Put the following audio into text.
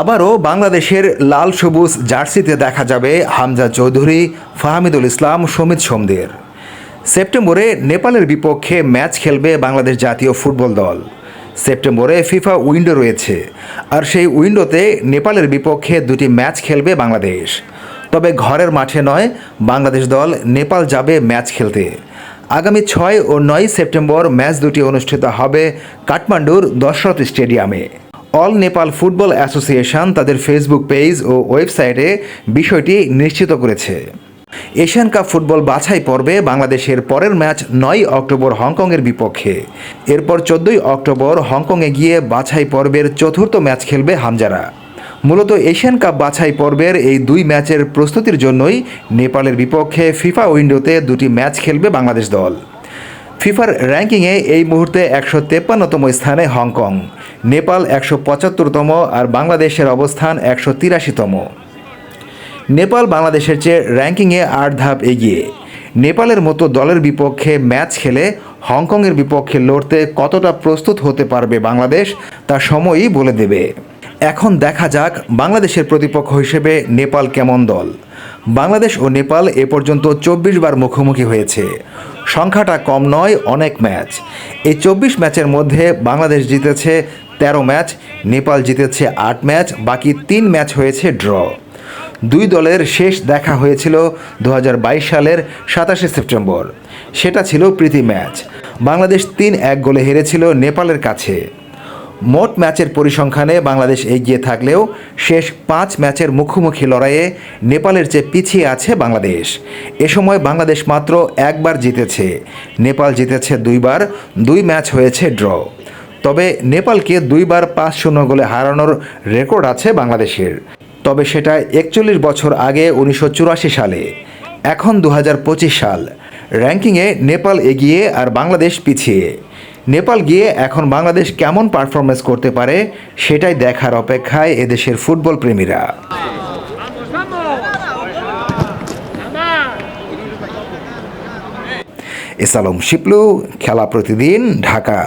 আবারও বাংলাদেশের লাল সবুজ জার্সিতে দেখা যাবে হামজা চৌধুরী, ফাহমিদুল ইসলাম, সমিত সোমদের। সেপ্টেম্বরে নেপালের বিপক্ষে ম্যাচ খেলবে বাংলাদেশ জাতীয় ফুটবল দল। সেপ্টেম্বরে ফিফা উইন্ডো রয়েছে, আর সেই উইন্ডোতে নেপালের বিপক্ষে দুটি ম্যাচ খেলবে বাংলাদেশ। তবে ঘরের মাঠে নয়, বাংলাদেশ দল নেপাল যাবে ম্যাচ খেলতে। আগামী ছয় ও নয় সেপ্টেম্বর ম্যাচ দুটি অনুষ্ঠিত হবে কাঠমান্ডুর দশরথ স্টেডিয়ামে। অল নেপাল ফুটবল অ্যাসোসিয়েশন তাদের ফেসবুক পেজ ও ওয়েবসাইটে বিষয়টি নিশ্চিত করেছে। এশিয়ান কাপ ফুটবল বাছাই পর্বে বাংলাদেশের পরের ম্যাচ নয় অক্টোবর হংকংয়ের বিপক্ষে। এরপর চোদ্দই অক্টোবর হংকংয়ে গিয়ে বাছাই পর্বের চতুর্থ ম্যাচ খেলবে হামজারা। মূলত এশিয়ান কাপ বাছাই পর্বের এই দুই ম্যাচের প্রস্তুতির জন্যই নেপালের বিপক্ষে ফিফা উইন্ডোতে দুটি ম্যাচ খেলবে বাংলাদেশ দল। ফিফার র্যাঙ্কিংয়ে এই মুহূর্তে একশো তেপ্পান্নতম স্থানে হংকং। নেপাল একশো পঁচাত্তরতম আর বাংলাদেশের অবস্থান একশো তিরাশিতম। নেপাল বাংলাদেশের চেয়ে র্যাঙ্কিংয়ে আট ধাপ এগিয়ে। নেপালের মতো দলের বিপক্ষে ম্যাচ খেলে হংকংয়ের বিপক্ষে লড়তে কতটা প্রস্তুত হতে পারবে বাংলাদেশ, তা সময়ই বলে দেবে। এখন দেখা যাক বাংলাদেশের প্রতিপক্ষ হিসেবে নেপাল কেমন দল। বাংলাদেশ ও নেপাল এ পর্যন্ত চব্বিশ বার মুখোমুখি হয়েছে। সংখ্যাটা কম নয়, অনেক ম্যাচ। এই চব্বিশ ম্যাচের মধ্যে বাংলাদেশ জিতেছে তেরো ম্যাচ, নেপাল জিতেছে আট ম্যাচ, বাকি তিন ম্যাচ হয়েছে ড্র। দুই দলের শেষ দেখা হয়েছিল দু হাজার বাইশ সালের সাতাশে সেপ্টেম্বর। সেটা ছিল প্রীতি ম্যাচ। বাংলাদেশ তিন এক গোলে হেরেছিল নেপালের কাছে। মোট ম্যাচের পরিসংখ্যানে বাংলাদেশ এগিয়ে থাকলেও শেষ পাঁচ ম্যাচের মুখোমুখি লড়াইয়ে নেপালের চেয়ে পিছিয়ে আছে বাংলাদেশ। এ সময় বাংলাদেশ মাত্র একবার জিতেছে। নেপাল জিতেছে দুইবার, দুই ম্যাচ হয়েছে ড্র। তবে নেপালকে দুইবার পাঁচ শূন্য গোলে হারানোর রেকর্ড আছে বাংলাদেশের। তবে সেটা একচল্লিশ বছর আগে উনিশশো চুরাশি সালে। এখন দু হাজার পঁচিশ সাল। র্যাঙ্কিংয়ে নেপাল এগিয়ে আর বাংলাদেশ পিছিয়ে। নেপাল গিয়ে এখন বাংলাদেশ কেমন পারফরমেন্স করতে পারে, সেটাই দেখার অপেক্ষায় এদেশের ফুটবল প্রেমীরা। এসালম শিপলু, খেলা প্রতিদিন ঢাকা।